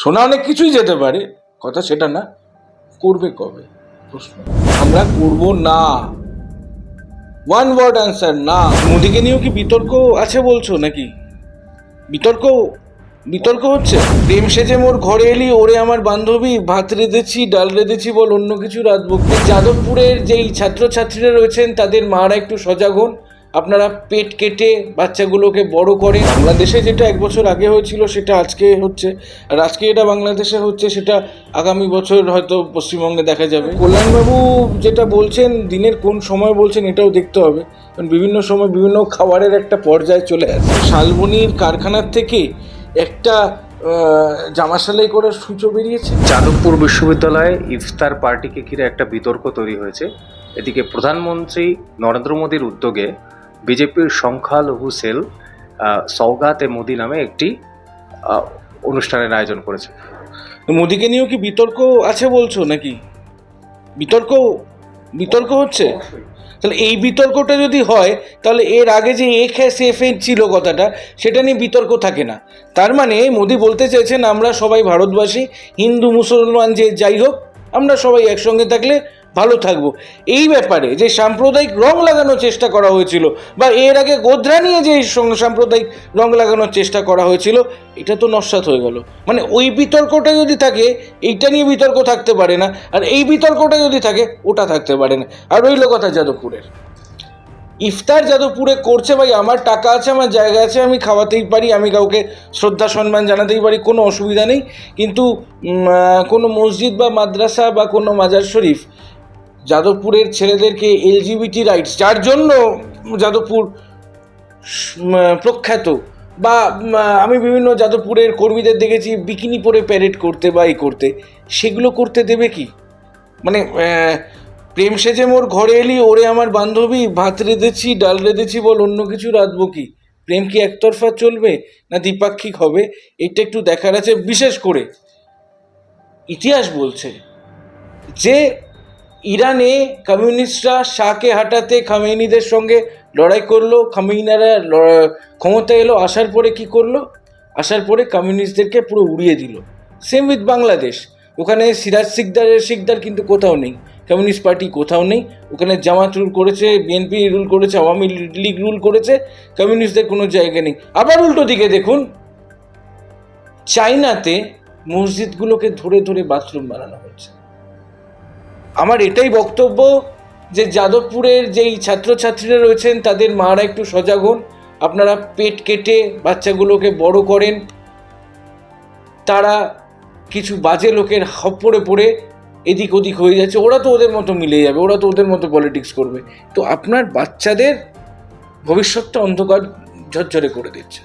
শোনা অনেক কিছুই যেতে পারে, কথা সেটা না, করবে কবে? প্রশ্ন। আমরা করব না। ওয়ান ওয়ার্ড অ্যান্সার না। মোদিকে নিয়েও কি বিতর্ক আছে বলছো নাকি? বিতর্ক বিতর্ক হচ্ছে? প্রেম সেজে মোর ঘরে এলি, ওরে আমার বান্ধবী, ভাত রেঁধেছি, ডাল রেঁধেছি বল, অন্য কিছু রাত যাদবপুরের যেই ছাত্রছাত্রীরা রয়েছেন, তাদের মারা একটু সজাগ হন। আপনারা পেট কেটে বাচ্চাগুলোকে বড় করেন। বাংলাদেশে যেটা এক বছর আগে হয়েছিল সেটা আজকে হচ্ছে। আর আজকে এটা বাংলাদেশে হচ্ছে সেটা আগামী বছর হয়তো পশ্চিমবঙ্গে দেখা যাবে। কল্যাণবাবু যেটা বলছেন দিনের কোন সময় বলছেন এটাও দেখতে হবে। কারণ বিভিন্ন সময় বিভিন্ন খাবারের একটা পর্যায়ে চলে আসে। শালবনির কারখানার থেকে একটা আহ, জামা সেলাই করার সূচো বেরিয়েছে। যাদবপুর বিশ্ববিদ্যালয়ে ইফতার পার্টিকে ঘিরে একটা বিতর্ক তৈরি হয়েছে। এদিকে প্রধানমন্ত্রী নরেন্দ্র মোদীর উদ্যোগে বিজেপির সংখ্যালঘু সেল এ মোদি নামে একটি অনুষ্ঠানের আয়োজন করেছে। মোদিকে নিয়েও কি বিতর্ক আছে বলছো নাকি? বিতর্ক বিতর্ক হচ্ছে? তাহলে এই বিতর্কটা যদি হয় তাহলে এর আগে যে এ খ্যাস এফ ছিল কথাটা সেটা নিয়ে বিতর্ক থাকে না। তার মানে মোদি বলতে চাইছেন আমরা সবাই ভারতবাসী হিন্দু মুসলমান যে যাই হোক আমরা সবাই একসঙ্গে থাকলে ভালো থাকব। এই ব্যাপারে যে সাম্প্রদায়িক রং লাগানোর চেষ্টা করা হয়েছিল বা এর আগে গোধরা নিয়ে যে সাম্প্রদায়িক রং লাগানোর চেষ্টা করা হয়েছিল, এটা তো নস্বাত হয়ে গেল। মানে ওই বিতর্কটা যদি থাকে, এইটা নিয়ে বিতর্ক থাকতে পারে না, আর এই বিতর্কটা যদি থাকে, ওটা থাকতে পারে না। আর রইল কথা যাদবপুরের। ইফতার যাদবপুরে করছে ভাই, আমার টাকা আছে, আমার জায়গা আছে, আমি খাওয়াতেই পারি, আমি কাউকে শ্রদ্ধা সম্মান জানাতেই পারি, কোনো অসুবিধা নেই। কিন্তু কোনো মসজিদ বা মাদ্রাসা বা কোনো মাজার শরীফ যাদবপুরের ছেলেদেরকে এলজিবিটি রাইটস, যার জন্য যাদবপুর প্রখ্যাত বা আমি বিভিন্ন যাদবপুরের কর্মীদের দেখেছি বিকিনি পরে প্যারেড করতে বা এই করতে। সেগুলো করতে দেবে কি? মানে প্রেম সেজে মোর ঘরে এলি, ওরে আমার বান্ধবী, ভাত রেঁধেছি, ডাল রেঁধেছি বল, অন্য কিছু রাঁধবো কি? প্রেম কি একতরফা চলবে না দ্বিপাক্ষিক হবে? এটা একটু দেখার আছে, বিশেষ করে ইতিহাস বলছে যে ইরানে কমিউনিস্টরা শাহকে হাঁটাতে খামেনিদের সঙ্গে লড়াই করল। খামেইনারা ক্ষমতা এলো, আসার পরে কি করল? আসার পরে কমিউনিস্টদেরকে পুরো উড়িয়ে দিল। Same with Bangladesh. ওখানে সিরাজ সিকদারের সিকদার কিন্তু কোথাও নেই। কমিউনিস্ট পার্টি কোথাও নেই। ওখানে জামাত রুল করেছে, বিএনপি রুল করেছে, আওয়ামী লীগ রুল করেছে, কমিউনিস্টদের কোনো জায়গা নেই। আবার উল্টো দিকে দেখুন চাইনাতে মসজিদগুলোকে ধরে ধরে বাথরুম বানানো হচ্ছে আমার এটাই বক্তব্য যে যাদবপুরের যেই ছাত্রছাত্রীরা রয়েছেন, তাদের মারা একটু সজাগ হন। আপনারা পেট কেটে বাচ্চাগুলোকে বড় করেন। তারা কিছু বাজে লোকের খপ্পরে পড়ে এদিক ওদিক হয়ে যাচ্ছে। ওরা তো ওদের মতো মিলে যাবে, ওরা তো ওদের মতো পলিটিক্স করবে। তো আপনার বাচ্চাদের ভবিষ্যৎটা অন্ধকার ঝরঝরে করে দিচ্ছে।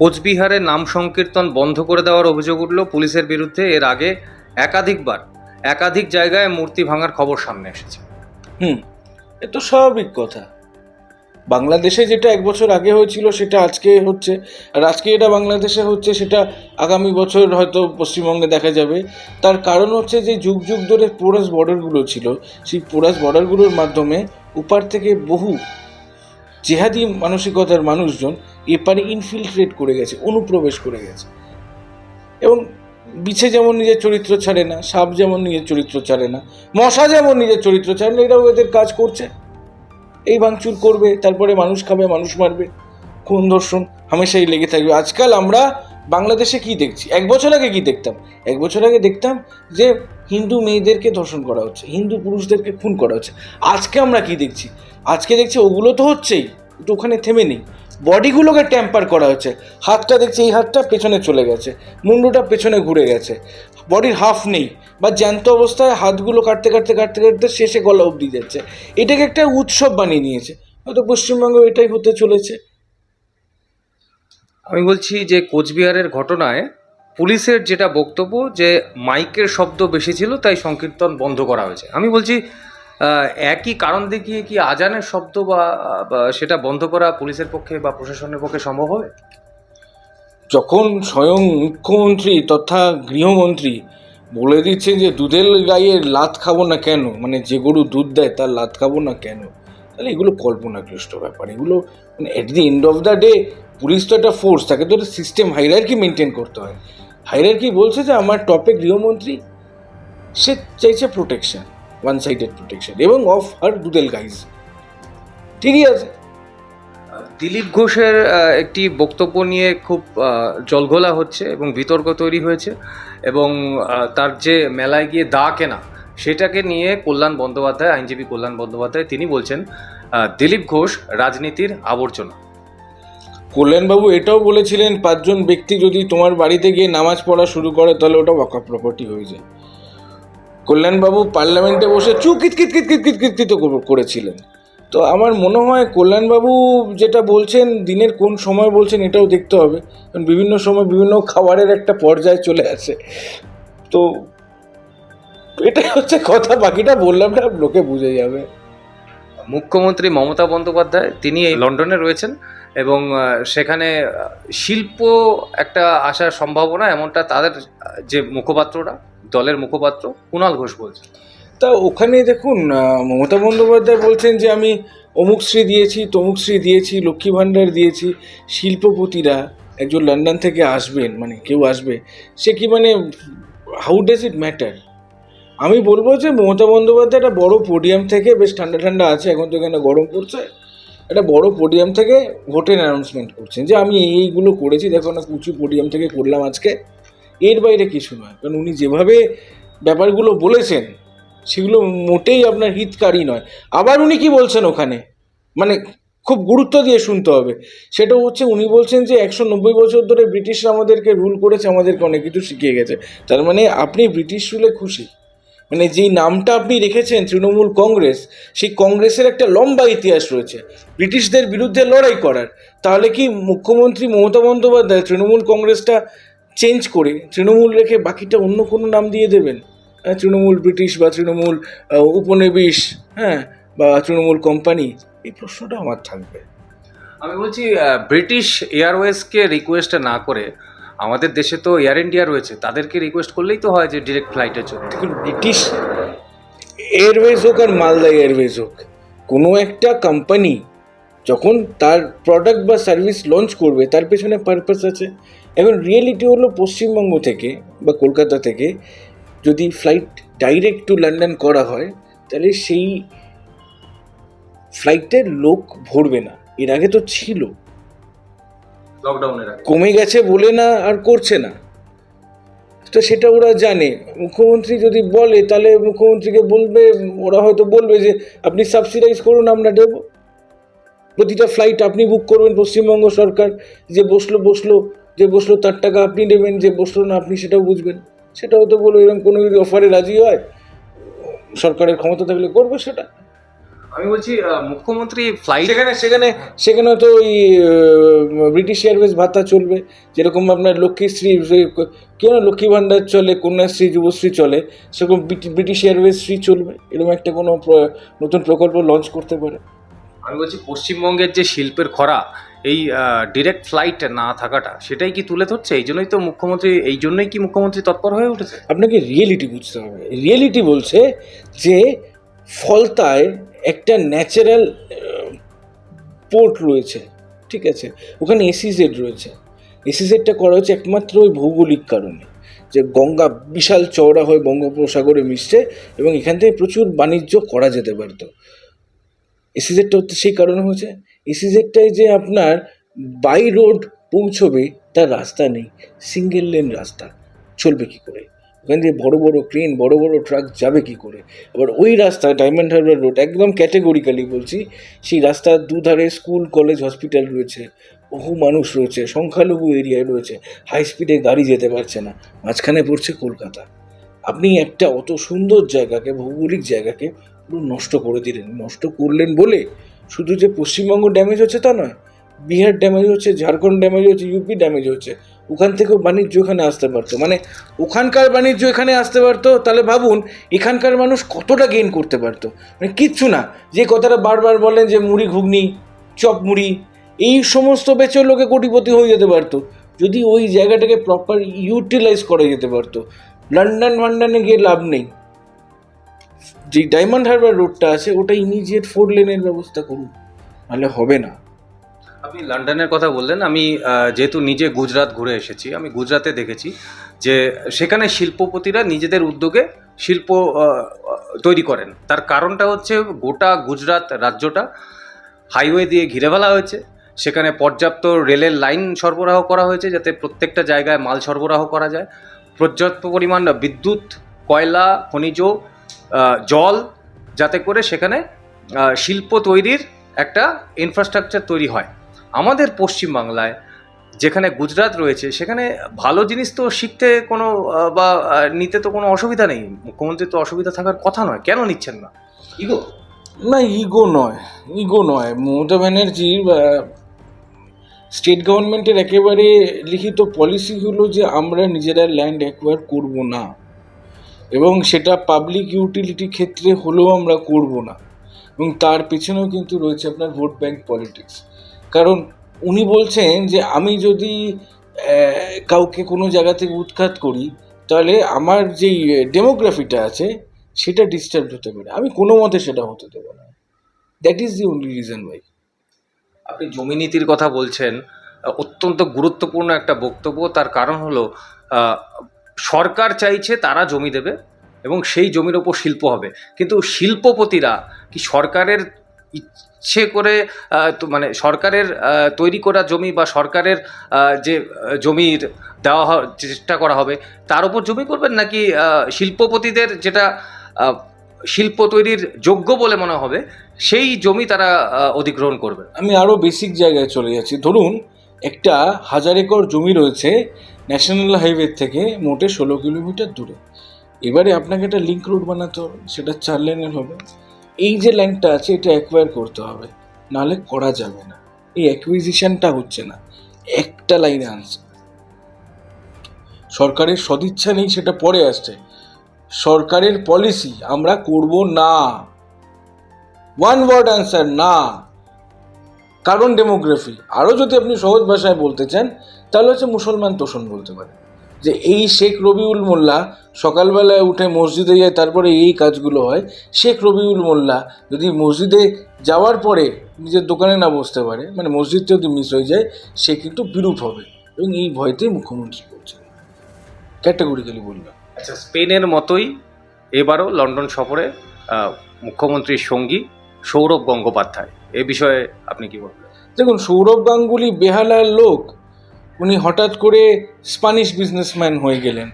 কোচবিহারে নাম সংকীর্তন বন্ধ করে দেওয়ার অভিযোগ উঠল পুলিশের বিরুদ্ধে। এর আগে একাধিকবার একাধিক জায়গায় মূর্তি ভাঙার খবর সামনে এসেছে। হুম, এ তো স্বাভাবিক কথা। বাংলাদেশে যেটা এক বছর আগে হয়েছিল সেটা আজকে হচ্ছে, আর আজকে এটা বাংলাদেশে হচ্ছে সেটা আগামী বছর হয়তো পশ্চিমবঙ্গে দেখা যাবে। তার কারণ হচ্ছে যে যুগ যুগ ধরে পোরাস বর্ডারগুলো ছিল, সেই পোরাস বর্ডারগুলোর মাধ্যমে উপার থেকে বহু জেহাদি মানসিকতার মানুষজন এপারে ইনফিলট্রেট করে গেছে, অনুপ্রবেশ করে গেছে। এবং বিছে যেমন নিজের চরিত্র ছাড়ে না, সাপ যেমন নিজের চরিত্র ছাড়ে না, মশা যেমন নিজের চরিত্র ছাড়ে না, এরাও এদের কাজ করছে। এই ভাঙচুর করবে, তারপরে মানুষ খাবে, মানুষ মারবে। খুন, ধর্ষণ হামেশাই লেগে থাকবে। আজকাল আমরা বাংলাদেশে কি দেখছি? এক বছর আগে কি দেখতাম? এক বছর আগে দেখতাম যে হিন্দু মেয়েদেরকে ধর্ষণ করা হচ্ছে, হিন্দু পুরুষদেরকে খুন করা হচ্ছে। আজকে আমরা কি দেখছি? আজকে দেখছি ওগুলো তো হচ্ছেই কিন্তু ওখানে থেমে নেই। বডিগুলোকে ট্যাম্পার করা হচ্ছে। হাতটা দেখছি এই হাতটা পেছনে চলে গেছে। মুন্ডুটা পেছনে ঘুরে গেছে। বডির হাফ নেই। বা জ্যান্ত অবস্থায় হাতগুলো কাটতে কাটতে কাটতে কাটতে শেষে গলা অবধি যাচ্ছে। এটাকে একটা উৎসব বানিয়ে নিয়েছে। হয়তো পশ্চিমবঙ্গে এটাই হতে চলেছে। আমি বলছি যে কোচবিহারের ঘটনায় পুলিশের যেটা বক্তব্য যে মাইকের শব্দ বেশি ছিল, তাই সংকীর্তন বন্ধ করা হয়েছে। আমি বলছি একই কারণ দেখিয়ে কি আজানের শব্দ বা সেটা বন্ধ করা পুলিশের পক্ষে বা প্রশাসনের পক্ষে সম্ভব হবে? যখন স্বয়ং মুখ্যমন্ত্রী তথা গৃহমন্ত্রী বলে দিচ্ছে যে দুধের গাইয়ের লাত খাব না কেন মানে যে গরু দুধ দেয় তার লাত খাব না কেন, তাহলে এগুলো কল্পনাক্লিষ্ট ব্যাপার। এগুলো মানে at the end of the day police তো একটা ফোর্স তাকে তো একটা সিস্টেম হাইরার্কি মেনটেন করতে হয়। হাইরার কি বলছে যে আমার টপে গৃহমন্ত্রী, সে চাইছে প্রোটেকশন ওয়ান সাইডেড প্রোটেকশন এবং অফ হার দুদেল গাইজ ঠিকই আছে দিলীপ ঘোষের একটি বক্তব্য নিয়ে খুব জলঘোলা হচ্ছে এবং বিতর্ক তৈরি হয়েছে এবং তার যে মেলায় গিয়ে দা কেনা সেটাকে নিয়ে কল্যাণ বন্দ্যোপাধ্যায় আইনজীবী কল্যাণ বন্দ্যোপাধ্যায় তিনি বলছেন দিলীপ ঘোষ রাজনীতির আবর্জনা। কল্যাণবাবু এটাও বলেছিলেন পাঁচজন ব্যক্তি যদি তোমার বাড়িতে গিয়ে নামাজ পড়া শুরু করে তাহলে ওটা ওয়াকা প্রপার্টি হয়ে যায়। কল্যাণবাবু পার্লামেন্টে বসে চু কিত কিত কিত কিত কিত করেছিলেন। তো আমার মনে হয় কল্যাণবাবু যেটা বলছেন, দিনের কোন সময় বলছেন এটাও দেখতে হবে। কারণ বিভিন্ন সময় বিভিন্ন খাবারের একটা পর্যায়ে চলে আসে। তো এটাই হচ্ছে কথা, বাকিটা বললাম না, লোকে বুঝে যাবে। মুখ্যমন্ত্রী মমতা বন্দ্যোপাধ্যায়, তিনি এই লন্ডনে রয়েছেন এবং সেখানে শিল্প একটা আসার সম্ভাবনা এমনটা তাদের যে মুখপাত্ররা দলের মুখপাত্র কুণাল ঘোষ বলছেন। তা ওখানে দেখুন মমতা বন্দ্যোপাধ্যায় বলছেন যে আমি অমুক শ্রী দিয়েছি, তমুক শ্রী দিয়েছি, লক্ষ্মী ভাণ্ডার দিয়েছি, শিল্পপতিরা একজন লন্ডন থেকে আসবেন মানে কেউ আসবে, সে কি মানে হাউ ডাজ ইট ম্যাটার আমি বলব যে মমতা বন্দ্যোপাধ্যায় একটা বড় পোডিয়াম থেকে বেশ ঠান্ডা ঠান্ডা আছে, এখন তো এখানে গরম পড়ছে, একটা বড় পোডিয়াম থেকে ভোটের অ্যানাউন্সমেন্ট করছেন যে আমি এই এইগুলো করেছি, দেখো না উঁচু পোডিয়াম থেকে করলাম আজকে। এর বাইরে কিছু নয়। কারণ উনি যেভাবে ব্যাপারগুলো বলেছেন, সেগুলো মোটেই আপনার হিতকারী নয়। আবার উনি কি বলছেন ওখানে? মানে খুব গুরুত্ব দিয়ে শুনতে হবে। সেটা হচ্ছে উনি বলছেন যে একশো নব্বই বছর ধরে ব্রিটিশরা আমাদেরকে রুল করেছে, আমাদেরকে অনেক কিছু শিখিয়ে গেছে। তার মানে আপনি ব্রিটিশ রুলে খুশি। মানে যেই নামটা আপনি রেখেছেন তৃণমূল কংগ্রেস, সেই কংগ্রেসের একটা লম্বা ইতিহাস রয়েছে। ব্রিটিশদের বিরুদ্ধে লড়াই করার। তাহলে কি মুখ্যমন্ত্রী মমতা বন্দ্যোপাধ্যায় তৃণমূল কংগ্রেসটা চেঞ্জ করে তৃণমূল রেখে বাকিটা অন্য কোনো নাম দিয়ে দেবেন। হ্যাঁ, তৃণমূল ব্রিটিশ বা তৃণমূল উপনিবেশ হ্যাঁ বা তৃণমূল কোম্পানি এই প্রশ্নটা আমার থাকবে। আমি বলছি ব্রিটিশ এয়ারওয়েজকে রিকোয়েস্ট না করে আমাদের দেশে তো এয়ার ইন্ডিয়া রয়েছে তাদেরকে রিকোয়েস্ট করলেই তো হয় যে ডিরেক্ট ফ্লাইটের জন্য। দেখুন ব্রিটিশ এয়ারওয়েজ হোক আর মালদা এয়ারওয়েজ হোক কোনো একটা কোম্পানি যখন তার প্রোডাক্ট বা সার্ভিস লঞ্চ করবে তার পেছনে পারপাস আছে। এখন রিয়েলিটি হলো পশ্চিমবঙ্গ থেকে বা কলকাতা থেকে যদি ফ্লাইট ডাইরেক্ট টু লন্ডন করা হয় তাহলে সেই ফ্লাইটের লোক ভরবে না। এর আগে তো ছিল। লকডাউনের কমে গেছে বলে না আর করছে না। তো সেটা ওরা জানে। মুখ্যমন্ত্রী যদি বলে তাহলে মুখ্যমন্ত্রীকে বলবে ওরা হয়তো বলবে যে আপনি সাবসিডাইজ করুন আমরা দেব। প্রতিটা ফ্লাইট আপনি বুক করবেন পশ্চিমবঙ্গ সরকার। যে বসল বসল যে বসল তার টাকা আপনি নেবেন যে বসল না আপনি সেটাও বুঝবেন। সেটাও তো বলব এরকম কোনো যদি অফারে রাজি হয় সরকারের ক্ষমতা থাকলে করবে সেটা। আমি বলছি মুখ্যমন্ত্রী ফ্লাইট সেখানে সেখানে সেখানে তো ওই ব্রিটিশ এয়ারওয়েজ ভাতা চলবে। যেরকম আপনার লক্ষ্মীশ্রী কেন লক্ষ্মী ভাণ্ডার চলে কন্যাশ্রী যুবশ্রী চলে সেরকম ব্রিটিশ এয়ারওয়েজ শ্রী চলবে। এরকম একটা কোনো নতুন প্রকল্প লঞ্চ করতে পারে। আমি বলছি পশ্চিমবঙ্গের যে শিল্পের খরা, এই ডিরেক্ট ফ্লাইট না থাকাটা, সেটাই কি তুলে ধরছে? এই জন্যই তো মুখ্যমন্ত্রী, এই জন্যই কি মুখ্যমন্ত্রী তৎপর হয়ে উঠেছে? আপনাকে রিয়েলিটি বুঝতে হবে। রিয়েলিটি বলছে যে ফলতায় একটা ন্যাচারাল পোর্ট রয়েছে, ঠিক আছে? ওখানে এসিজেড রয়েছে। এসিজেডটা করা হচ্ছে একমাত্র ওই ভৌগোলিক কারণে, যে গঙ্গা, বিশাল চওড়া হয়ে বঙ্গোপসাগরে মিশছে এবং এখান থেকে প্রচুর বাণিজ্য করা যেতে পারতো। এসিজেডটা হচ্ছে সেই কারণে হচ্ছে এসিজেডটাই যে আপনার বাই রোড পৌঁছবে, তার রাস্তা নেই। সিঙ্গেল লেন রাস্তা। চলবে কি করে? ওখান দিয়ে বড় বড় ক্রেন, বড় বড় ট্রাক যাবে কি করে? আবার ওই রাস্তা, ডায়মন্ড হারবার রোড, একদম ক্যাটেগরিক্যালি বলছি, সেই রাস্তার দুধারে স্কুল, কলেজ, হসপিটাল রয়েছে। বহু মানুষ রয়েছে, সংখ্যালঘু এরিয়ায় রয়েছে। হাই স্পিডে গাড়ি যেতে পারছে না। মাঝখানে পড়ছে কলকাতা। আপনি একটা অত সুন্দর জায়গাকে, ভৌগোলিক জায়গাকে পুরো নষ্ট করে দিলেন। নষ্ট করলেন বলে শুধু যে পশ্চিমবঙ্গ ড্যামেজ হচ্ছে তা নয়, বিহার ড্যামেজ হচ্ছে, ঝাড়খণ্ড ড্যামেজ হচ্ছে ইউপি ড্যামেজ হচ্ছে। ওখান থেকেও বাণিজ্য এখানে আসতে পারতো। মানে ওখানকার বাণিজ্য এখানে আসতে পারতো, তাহলে ভাবুন এখানকার মানুষ কতটা গেইন করতে পারতো। মানে কিচ্ছু না। যে কথাটা বারবার বলেন যে মুড়ি ঘুগনি, চপ মুড়ি, এই সমস্ত বেচেও লোকে কোটিপতি হয়ে যেতে পারতো। যদি ওই জায়গাটাকে প্রপার ইউটিলাইজ করা যেতে পারতো। লন্ডন লন্ডনে গিয়ে লাভ নেই। যে ডায়মন্ড হারবার রোডটা আছে, ওটা ইমিডিয়েট ফোর লেনের ব্যবস্থা করুন, নাহলে হবে না। আপনি লন্ডনের কথা বললেন, আমি যেহেতু নিজে গুজরাট ঘুরে এসেছি, আমি গুজরাতে দেখেছি যে সেখানে শিল্পপতিরা নিজেদের উদ্যোগে শিল্প তৈরি করেন। তার কারণটা হচ্ছে গোটা গুজরাট রাজ্যটা হাইওয়ে দিয়ে ঘিরে ফেলা হয়েছে। সেখানে পর্যাপ্ত রেলের লাইন সরবরাহ করা হয়েছে, যাতে প্রত্যেকটা জায়গায় মাল সরবরাহ করা যায়। পর্যাপ্ত পরিমাণ বিদ্যুৎ, কয়লা, খনিজ জল যাতে করে সেখানে শিল্প তৈরির একটা ইনফ্রাস্ট্রাকচার তৈরি হয়। আমাদের পশ্চিমবাংলায় যেখানে গুজরাট রয়েছে, সেখানে ভালো জিনিস তো শিখতে কোনো বা নিতে তো কোনো অসুবিধা নেই। মুখ্যমন্ত্রী তো অসুবিধা থাকার কথা নয়, কেন নিচ্ছেন না? ইগো না ইগো নয় ইগো নয়। মমতা ব্যানার্জির স্টেট গভর্নমেন্টের একেবারে লিখিত পলিসি হলো যে আমরা নিজেরা ল্যান্ড অ্যাকোয়ার করব না। এবং সেটা পাবলিক ইউটিলিটি ক্ষেত্রে হলেও আমরা করব না। এবং তার পেছনেও কিন্তু রয়েছে আপনার ভোট ব্যাংক পলিটিক্স কারণ উনি বলছেন যে, আমি যদি কাউকে কোনো জায়গা থেকে উৎখাত করি, তাহলে আমার যেই ডেমোগ্রাফিটা আছে, সেটা ডিস্টার্ব হতে পারে। আমি কোনো মতে সেটা হতে দেবো না। That is the only reason why আপনি জমি নীতির কথা বলছেন, অত্যন্ত গুরুত্বপূর্ণ একটা বক্তব্য। তার কারণ হলো সরকার চাইছে তারা জমি দেবে এবং সেই জমির ওপর শিল্প হবে। কিন্তু শিল্পপতিরা কি সরকারের ইচ্ছে করে মানে সরকারের তৈরি করা জমি বা সরকারের যে জমির দেওয়া চেষ্টা করা হবে, তার উপর জমি করবেন নাকি শিল্পপতিদের যেটা শিল্প তৈরির যোগ্য বলে মনে হবে, সেই জমি তারা অধিগ্রহণ করবে? আমি আরও বেসিক জায়গায় চলে যাচ্ছি। ধরুন, একটা হাজার একর জমি রয়েছে ন্যাশনাল হাইওয়ে থেকে মোটে ষোলো কিলোমিটার দূরে। এবারে আপনাকে একটা লিঙ্ক রোড বানাতে হবে, সেটা চার লেনের হবে। এই যে ল্যান্ডটা আছে, এটা অ্যাকোয়ার করতে হবে, নাহলে করা যাবে না। এই অ্যাকুইজিশনটা হচ্ছে না, একটা লাইনে আনছে সরকারের সদিচ্ছা নেই, সেটা পরে আসছে। সরকারের পলিসি আমরা করব না। ওয়ান ওয়ার্ড অ্যান্সার না। কারণ ডেমোগ্রাফি। আরও যদি আপনি সহজ ভাষায় বলতে চান, তাহলে হচ্ছে মুসলমান তোষণ বলতে পারেন যে এই শেখ রবিউল মোল্লা সকালবেলায় উঠে মসজিদে যায়, তারপরে এই কাজগুলো হয়। শেখ রবিউল মোল্লা যদি মসজিদে যাওয়ার পরে নিজের দোকানে না বসতে পারে মানে মসজিদ যদি মিস হয়ে যায়, সে কিন্তু বিরূপ হবে এবং এই ভয়তেই মুখ্যমন্ত্রী করছেন। ক্যাটাগরিক্যালি বললাম। আচ্ছা স্পেনের মতোই এবারও লন্ডন সফরে মুখ্যমন্ত্রীর সঙ্গী সৌরভ গঙ্গোপাধ্যায়। এ বিষয়ে আপনি কি বলবেন? দেখুন সৌরভ গাঙ্গুলি বেহালার লোক উনি হঠাৎ করে স্প্যানিশ বিজনেসম্যান হয়ে গেলেন।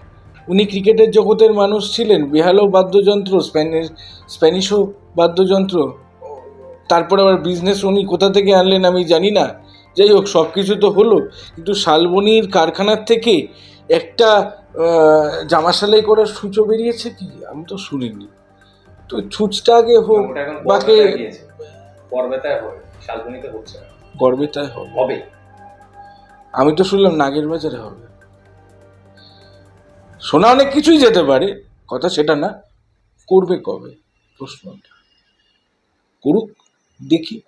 উনি ক্রিকেটের জগতের মানুষ ছিলেন বেহালাও বাদ্যযন্ত্র স্প্যানিশ স্প্যানিশও বাদ্যযন্ত্র তারপর আবার বিজনেস উনি কোথা থেকে আনলেন আমি জানি না। যাই হোক সব কিছু তো হলো কিন্তু শালবনির কারখানার থেকে একটা জামা সেলাই করার সূচো বেরিয়েছে কি? আমি তো শুনিনি। তো ছুঁচটা আগে হোক বাকি পর্বেতায় হবে শালবনিতে হচ্ছে না। গর্বেতায় হবে হবে। আমি তো শুনলাম নাগের বাজারে হবে। শোনা অনেক কিছুই যেতে পারে কথা সেটা না। করবে কবে? প্রশ্নটা। করুক দেখি।